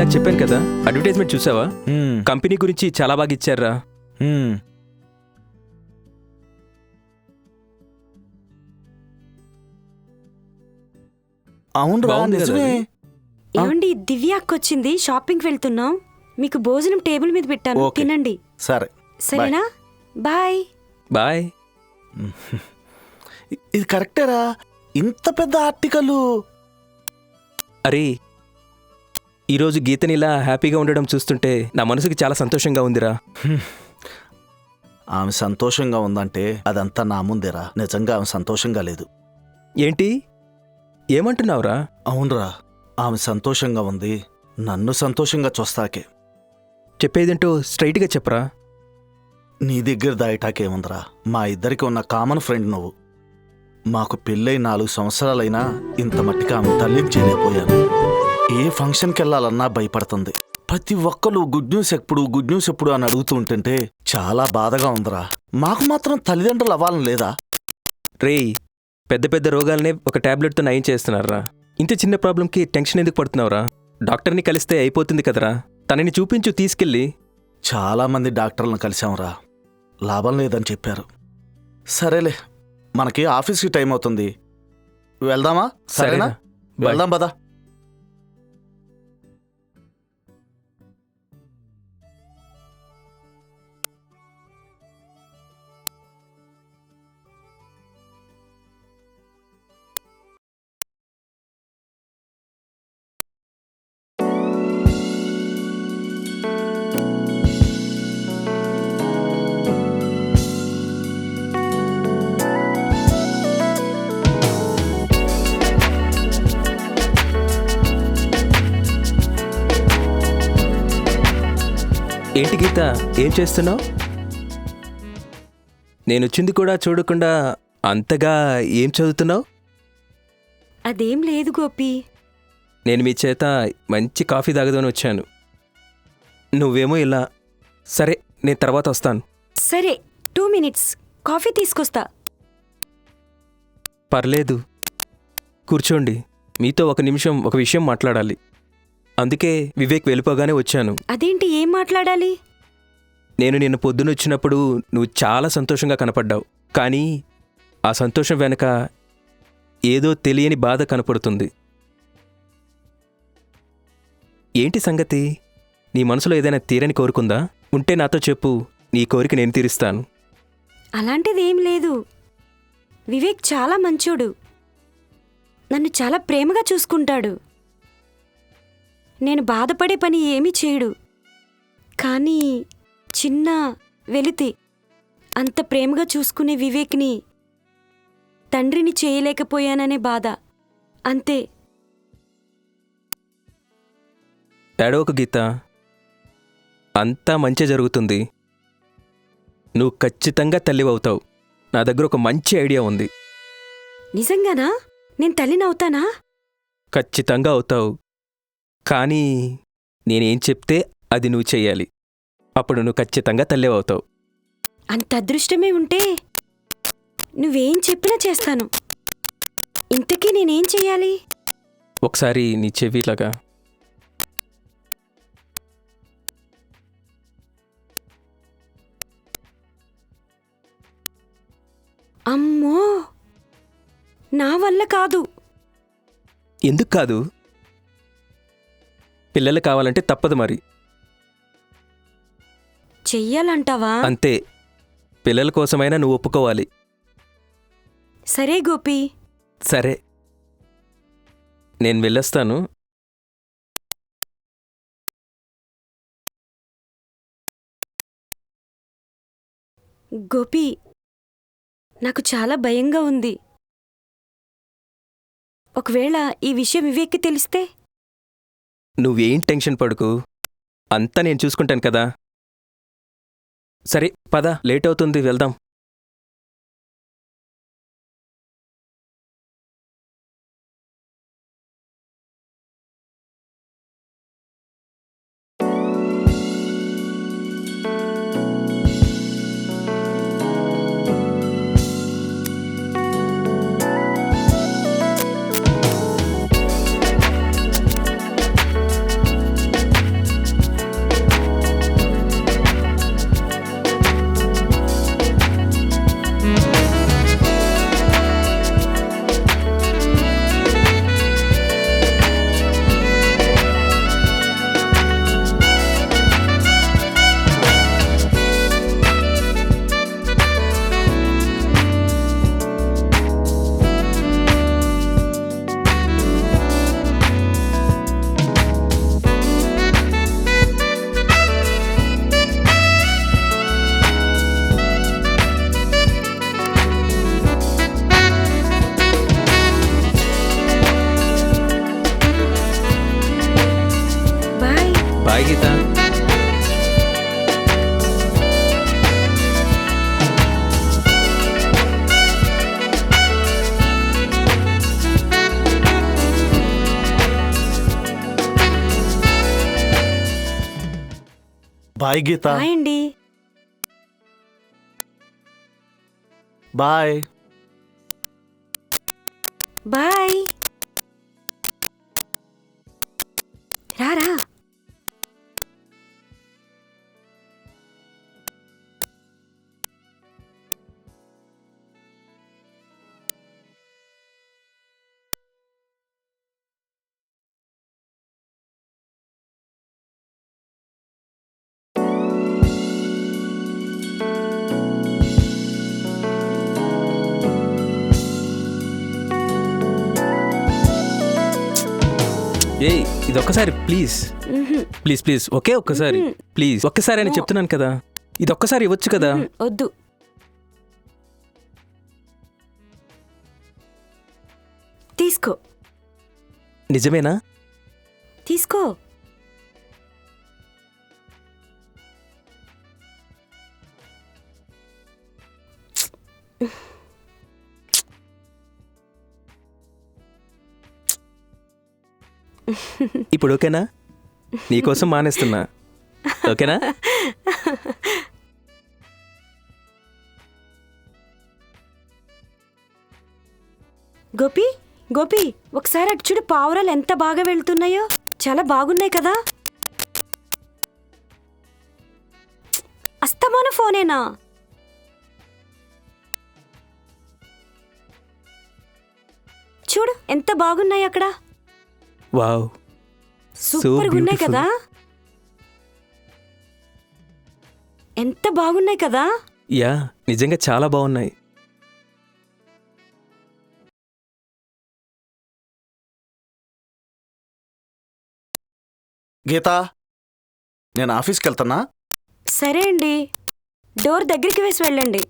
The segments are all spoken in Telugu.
ఇందాక చెప్పాను కదా అడ్వర్టైజ్మెంట్ చూసావా. కంపెనీ గురించి చాలా బాగా ఇచ్చారా మ్మ్. అవునరా బాగుంది కదా నిజమే అది? ఆ? ఏమండి దివ్య అక్క వచ్చింది షాపింగ్కి వెళ్తున్నాం మీకు భోజనం టేబుల్ మీద పెట్టాను ఓకే. తినండి సరే సరేనా బాయ్ బాయ్ ఇది కరెక్టేరా ఇంత పెద్ద ఆర్టికల్ అరే ఈరోజు గీతని ఇలా హ్యాపీగా ఉండడం చూస్తుంటే నా మనసుకి చాలా సంతోషంగా ఉందిరా. ఆమె సంతోషంగా ఉందంటే అదంతా నా ముందేరా. నిజంగా ఆమె సంతోషంగా లేదు. ఏంటి? ఏమంటున్నావురా? అవునరా. ఆమె సంతోషంగా ఉంది. నన్ను సంతోషంగా చూస్తాకే. చెప్పేదేంటో స్ట్రైట్గా చెప్పరా? నీ దగ్గర దాయటాకేముందిరా మా ఇద్దరికి ఉన్న కామన్ ఫ్రెండ్ నువ్వు. మాకు పెళ్ళై నాలుగు సంవత్సరాలైనా ఇంత మట్టిగా ఆమె తల్లిని చేయలేకపోయాను ఏ ఫంక్షన్కి వెళ్ళాలన్నా భయపడుతుంది. ప్రతి ఒక్కరు గుడ్ న్యూస్ ఎప్పుడు గుడ్ న్యూస్ ఎప్పుడు అని అడుగుతూ ఉంటుంటే చాలా బాధగా ఉందిరా. మాకు మాత్రం తల్లిదండ్రులు అవ్వాలని లేదా? రేయ్ పెద్ద పెద్ద రోగాలనే ఒక టాబ్లెట్తో నయం చేస్తున్నారా ఇంత చిన్న ప్రాబ్లంకి టెన్షన్ ఎందుకు పడుతున్నావురా? డాక్టర్ని కలిస్తే అయిపోతుంది కదరా. తనని చూపించు తీసుకెళ్ళి. చాలా మంది డాక్టర్లను కలిసాంరా లాభం లేదని చెప్పారు. సరేలే మనకి ఆఫీస్కి టైం అవుతుంది. వెళ్దామా? సరేనా. వెళ్దాం పదా. ఏంటి గీత? ఏం చేస్తున్నావు? నేను వచ్చింది కూడా చూడకుండా అంతగా ఏం చదువుతున్నావు? అదేం లేదు గోపి. నేను మీ చేత మంచి కాఫీ తాగదని వచ్చాను. నువ్వేమో ఇలా. సరే నేను తర్వాత వస్తాను. సరే టూ మినిట్స్. కాఫీ తీసుకొస్తా. పర్లేదు. కూర్చోండి. మీతో ఒక నిమిషం ఒక విషయం మాట్లాడాలి. అందుకే వివేక్ వెళ్ళిపోగానే వచ్చాను. అదేంటి ఏం మాట్లాడాలి? నేను నిన్న పొద్దునొచ్చినప్పుడు నువ్వు చాలా సంతోషంగా కనపడ్డావు. కానీ ఆ సంతోషం వెనక ఏదో తెలియని బాధ కనపడుతుంది. ఏంటి సంగతి? నీ మనసులో ఏదైనా తీరని కోరుకుందా? ఉంటే నాతో చెప్పు. నీ కోరిక నేను తీరుస్తాను. అలాంటిది ఏం లేదు. వివేక్ చాలా మంచోడు. నన్ను చాలా ప్రేమగా చూసుకుంటాడు. నేను బాధపడే పని ఏమీ చేయడు. కానీ చిన్న వెలితి అంత ప్రేమగా చూసుకునే వివేక్ని తండ్రిని చేయలేకపోయాననే బాధ. అంతే. ఏడవకు గీత. అంతా మంచి జరుగుతుంది. నువ్వు ఖచ్చితంగా తల్లివవుతావు. నా దగ్గర ఒక మంచి ఐడియా ఉంది. నిజంగానా? నేను తల్లినవుతానా ఖచ్చితంగా అవుతావు. కానీ నేనేం చెప్తే అది నువ్వు చెయ్యాలి. అప్పుడు నువ్వు ఖచ్చితంగా తల్లివవుతావు. అంత అదృష్టమే ఉంటే నువ్వేం చెప్పినా చేస్తాను. ఇంతకీ నేనేం చెయ్యాలి? ఒకసారి నీ చెవిలాగా. అమ్మో! నా వల్ల కాదు. ఎందుకు కాదు? పిల్లలు కావాలంటే తప్పదు మరి. చెయ్యాలంటావా? అంతే. పిల్లల కోసమైనా నువ్వు ఒప్పుకోవాలి. సరే గోపి. సరే. నేను వెళ్ళొస్తాను. గోపి నాకు చాలా భయంగా ఉంది. ఒకవేళ ఈ విషయం వివేక్కి తెలిస్తే నువ్వేం టెన్షన్ పడుకు. అంతా నేను చూసుకుంటాను కదా. సరే పద లేట్ అవుతుంది వెళ్దాం. బాయ్ గీత. బాయ్ అండి. బాయ్. బాయ్. రారా ఏయ్ ఇది ఒక్కసారి ప్లీజ్. ప్లీజ్ ప్లీజ్ ఒకే ఒక్కసారి. ప్లీజ్ ఒక్కసారి అని చెప్తున్నాను కదా. ఇది ఒక్కసారి ఇవ్వచ్చు కదా. వద్దు. తీసుకో. నిజమేనా? తీసుకో. ఇప్పుడు ఓకేనా? నీకోసం మానేస్తున్నా. ఓకేనా? గోపి గోపి ఒకసారి అటు చూడు పావురాలు ఎంత బాగా వెళ్తున్నాయో. చాలా బాగున్నాయి కదా. అస్తమాన ఫోనేనా? చూడు ఎంత బాగున్నాయి అక్కడ. వావ్. సూపర్గా ఉన్నాయి. కదా. ఎంత బాగున్నాయి కదా. యా నిజంగా చాలా బాగున్నాయి. గీత నేను ఆఫీస్కి వెళ్తున్నా సరే అండి. డోర్ దగ్గరికి వేసి వెళ్ళండి.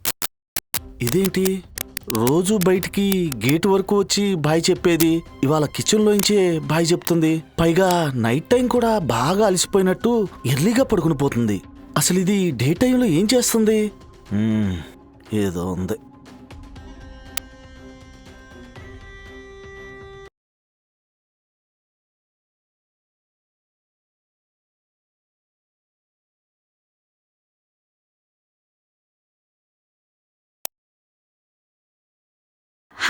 ఇదేంటి? రోజు బయటికి గేట్ వరకు వచ్చి బాయ్ చెప్పేది. ఇవాళ కిచెన్లోంచే బాయ్ చెప్తుంది. పైగా నైట్ టైం కూడా బాగా అలసిపోయినట్టు ఎర్లీగా పడుకుని పోతుంది. అసలు ఇది డే టైంలో ఏం చేస్తుంది? ఏదో ఉంది.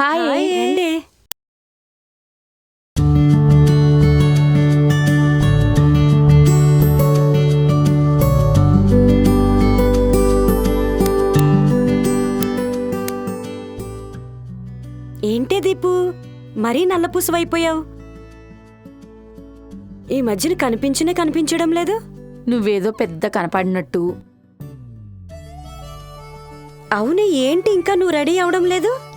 హాయ్. అండి ఏంటే దీపు? మరీ నల్లపూసవైపోయావు. ఈ మధ్యన కనిపించనే కనిపించడం లేదు. నువ్వేదో పెద్ద కనపడినట్టు. అవును ఏంటి ఇంకా నువ్వు రెడీ అవడం లేదు?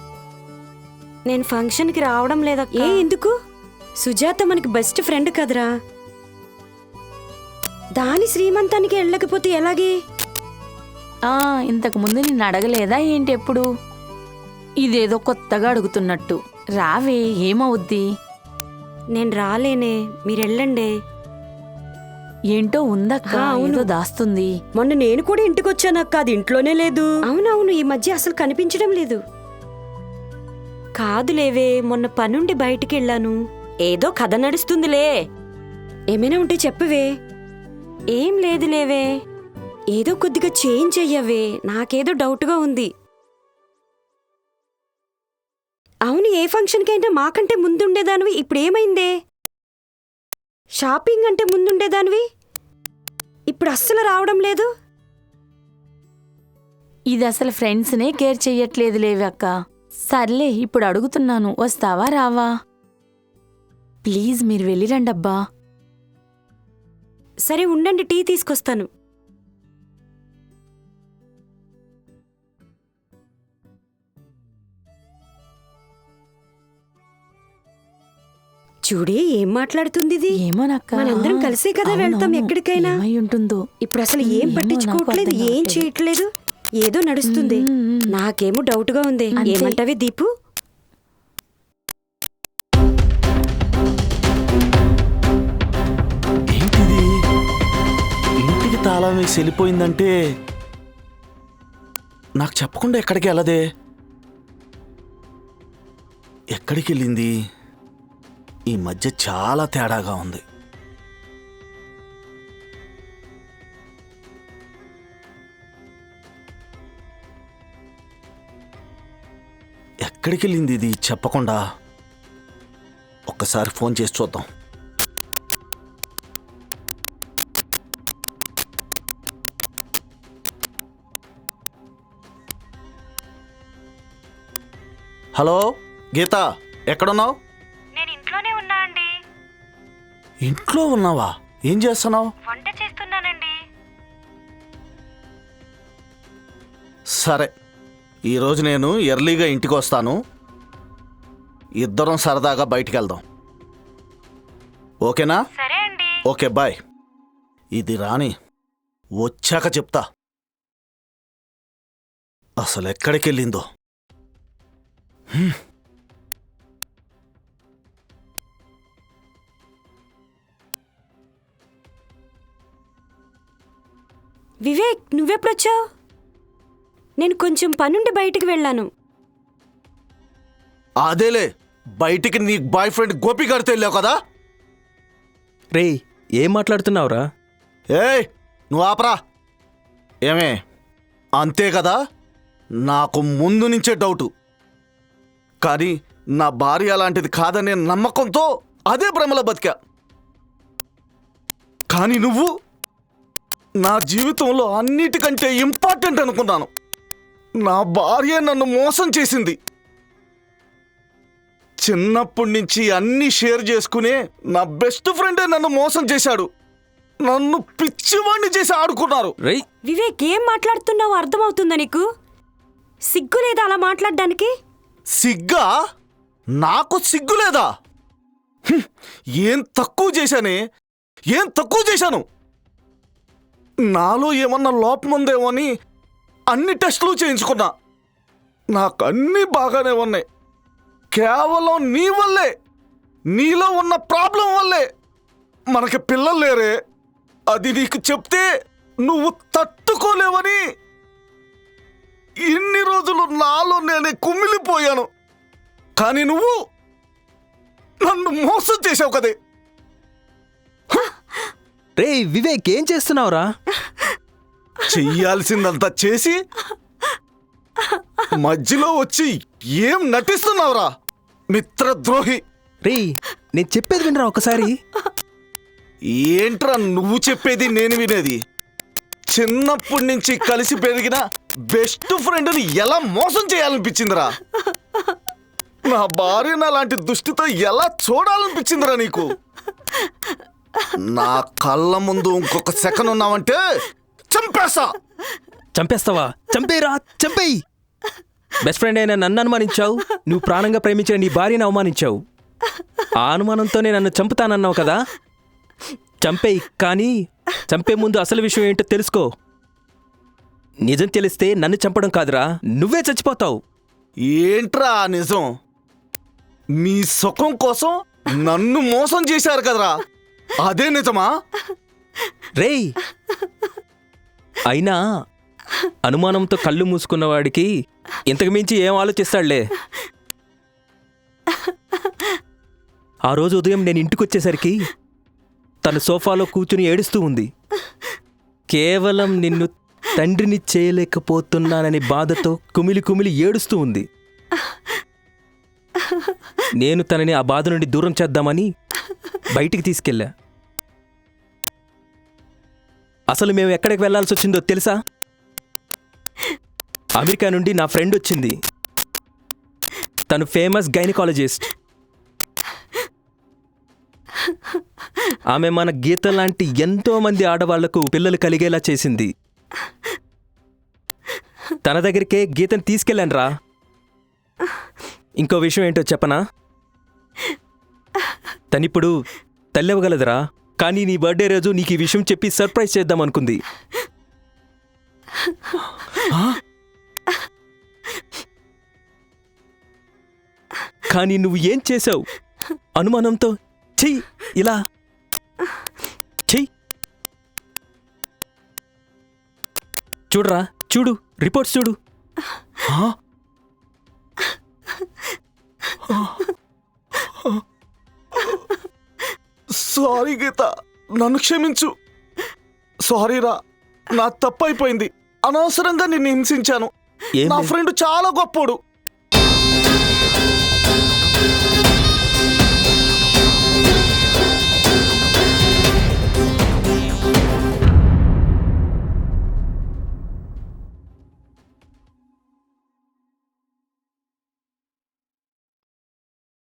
నేను ఫంక్షన్కి రావడం లేదా ఏ ఎందుకు? సుజాత మనకి బెస్ట్ ఫ్రెండ్ కదరా. దాని శ్రీమంతానికి వెళ్ళకపోతే ఎలాగే? ఆ ఇంతకు ముందు నిన్ను అడగలేదా ఏంటి ఎప్పుడు? ఇదేదో కొత్తగా అడుగుతున్నట్టు. రావే ఏమవుద్ది? నేను రాలేనే మీరు వెళ్ళండి. ఏంటో ఉందక్క అవును. ఏదో దాస్తుంది. మొన్న నేను కూడా ఇంటికి వచ్చానక్క అది ఇంట్లోనే లేదు. అవునవును ఈ మధ్య అసలు కనిపించడం లేదు. కాదులేవే మొన్న పనుండి బయటికి వెళ్ళాను ఏదో కథ నడుస్తుందిలే. ఏమైనా ఉంటే చెప్పవే. ఏం లేదులేవే. ఏదో కొద్దిగా చేంజ్ అయ్యవే. నాకేదో డౌట్గా ఉంది. అవును ఏ ఫంక్షన్కైనా మాకంటే ముందుండేదానివి ఇప్పుడేమైందే? షాపింగ్ అంటే ముందుండేదానివి? ఇప్పుడు అస్సలు రావడం లేదు? ఇది అసలు ఫ్రెండ్స్నే కేర్ చెయ్యట్లేదు లేవి అక్క. సర్లే ఇప్పుడు అడుగుతున్నాను. వస్తావా రావా? ప్లీజ్ మీరు వెళ్ళిరండబ్బా. సరే ఉండండి టీ తీసుకొస్తాను. చూడే ఏం మాట్లాడుతుంది ఇది ఏమోనక్క. మనందరం కలిసే కదా వెళ్తాం. ఎక్కడికైనా. ఉంటుందో? ఇప్పుడు అసలు ఏం పట్టించుకోవట్లేదు ఏం. చేయట్లేదు? ఏదో నడుస్తుంది. నాకేమో డౌట్గా ఉంది. అంతే. ఏమంటావి దీపు? ఏంటిది? ఇంటికి తాళం వేసి వెళ్ళిపోయిందంటే నాకు చెప్పకుండా ఎక్కడికి వెళ్ళదే? ఎక్కడికి వెళ్ళింది? ఈ మధ్య చాలా తేడాగా ఉంది. ఎక్కడికి వెళ్ళింది ఇది? చెప్పకుండా. ఒక్కసారి ఫోన్ చేసి చూద్దాం. హలో గీత ఎక్కడున్నావు? నేను ఇంట్లోనే ఉన్నా అండి. ఇంట్లో ఉన్నావా? ఏం చేస్తున్నావు? వంట చేస్తున్నానండి. సరే. ఈరోజు నేను ఎర్లీగా ఇంటికి వస్తాను ఇద్దరం సరదాగా బయటికి వెళ్దాం ఓకేనా? సరే అండి. Okay bye. ఇది రాని వచ్చాక చెప్తా. అసలు ఎక్కడికి వెళ్ళిందో హ్మ్. వివేక్ నువ్వెప్పుడొచ్చావు? నేను కొంచెం పనుండి బయటికి వెళ్ళాను. అదేలే బయటికి నీ బాయ్ ఫ్రెండ్ గోపి గారితో వెళ్ళావు కదా? రేయ్ ఏం మాట్లాడుతున్నావురా? ఏయ్ నువ్వు ఆపరా. ఏమే అంతే కదా? నాకు ముందు నుంచే డౌటు కానీ నా భార్య అలాంటిది కాదనే నమ్మకంతో అదే భ్రమలో బతికా. కానీ నువ్వు నా జీవితంలో అన్నిటికంటే ఇంపార్టెంట్ అనుకున్నాను. నా భార్య నన్ను మోసం చేసింది. చిన్నప్పటి నుంచి అన్ని షేర్ చేసుకునే నా బెస్ట్ ఫ్రెండే నన్ను మోసం చేశాడు. నన్ను పిచ్చివాణ్ణి చేసి ఆడుకున్నారు. వివేక్ ఏం మాట్లాడుతున్నావో అర్థమవుతుందా నీకు? సిగ్గు లేదా అలా మాట్లాడడానికి? సిగ్గా? నాకు సిగ్గు లేదా? హ్మ్, ఏం తక్కువ చేశానే? ఏం తక్కువ చేశాను? నాలో ఏమన్నా లోపం ఉందేమో అని అన్ని టెస్టులు చేయించుకున్నా. నాకు అన్నీ బాగానే ఉన్నాయి. కేవలం నీ వల్లే నీలో ఉన్న ప్రాబ్లం వల్లే మనకి పిల్లలు లేరే. అది నీకు చెప్తే నువ్వు తట్టుకోలేవని ఇన్ని రోజులు నాలో నేనే కుమిలిపోయాను. కానీ నువ్వు నన్ను మోసం చేసావు కదే. రేయ్ వివేక్ ఏం చేస్తున్నావురా? చెయ్యాల్సిందంతా చేసి మధ్యలో వచ్చి ఏం నటిస్తున్నావురా మిత్రద్రోహి? రేయ్ నేను చెప్పేది వినరా ఒకసారి? ఏంట్రా నువ్వు చెప్పేది నేను వినేది? చిన్నప్పటి నుంచి కలిసి పెరిగిన బెస్ట్ ఫ్రెండ్ని ఎలా మోసం చేయాలనిపించిందిరా? నా భార్య అలాంటి దుష్టితో ఎలా చూడాలనిపించిందిరా నీకు? నా కళ్ళ ముందు ఇంకొక సెకండ్ ఉన్నావంటే చంపేస్తా. చంపేస్తావా? చంపేరా చంపేయి. బెస్ట్ ఫ్రెండ్ అయిన నన్ను అనుమానించావు నువ్వు ప్రాణంగా ప్రేమించిన నీ భార్యను అవమానించావు. ఆ అనుమానంతోనే నన్ను చంపుతానన్నావు కదా? చంపేయి కానీ చంపే ముందు అసలు విషయం ఏంటో తెలుసుకో. నిజం తెలిస్తే నన్ను చంపడం కాదురా నువ్వే చచ్చిపోతావు. ఏంట్రా ఆ నిజం? మీ సుఖం కోసం నన్ను మోసం చేశారు కదరా. అదే నిజమా? రేయ్ అయినా అనుమానంతో కళ్ళు మూసుకున్నవాడికి ఇంతకు మించి ఏం ఆలోచిస్తాడులే. ఆ రోజు ఉదయం నేను ఇంటికి వచ్చేసరికి తన సోఫాలో కూర్చుని ఏడుస్తూ ఉంది. కేవలం నిన్ను తండ్రిని చేయలేకపోతున్నానని బాధతో కుమిలి కుమిలి ఏడుస్తూ ఉంది. నేను తనని ఆ బాధ నుండి దూరం చేద్దామని బయటికి తీసుకెళ్ళా. అసలు మేము ఎక్కడికి వెళ్ళాల్సి వచ్చిందో తెలుసా? అమెరికా నుండి నా ఫ్రెండ్ వచ్చింది. తను ఫేమస్ గైనకాలజిస్ట్. ఆమె మన గీత లాంటి ఎంతో మంది ఆడవాళ్ళకు పిల్లలు కలిగేలా చేసింది. తన దగ్గరికే గీతను తీసుకెళ్ళాను రా. ఇంకో విషయం ఏంటో చెప్పనా? తనిప్పుడు తల్లెవగలదురా? కానీ నీ బర్త్డే రోజు నీకు ఈ విషయం చెప్పి సర్ప్రైజ్ చేద్దాం అనుకుంది. కానీ నువ్వు ఏం చేసావు అనుమానంతో చెయ్యి ఇలా. చెయ్యి. చూడరా చూడు రిపోర్ట్స్ చూడు. 啊！啊！సారీ గీత. నన్ను క్షమించు. సారీరా నా తప్పైపోయింది అనవసరంగా నిన్ను హింసించాను. నా. ఫ్రెండ్ చాలా గొప్పోడు.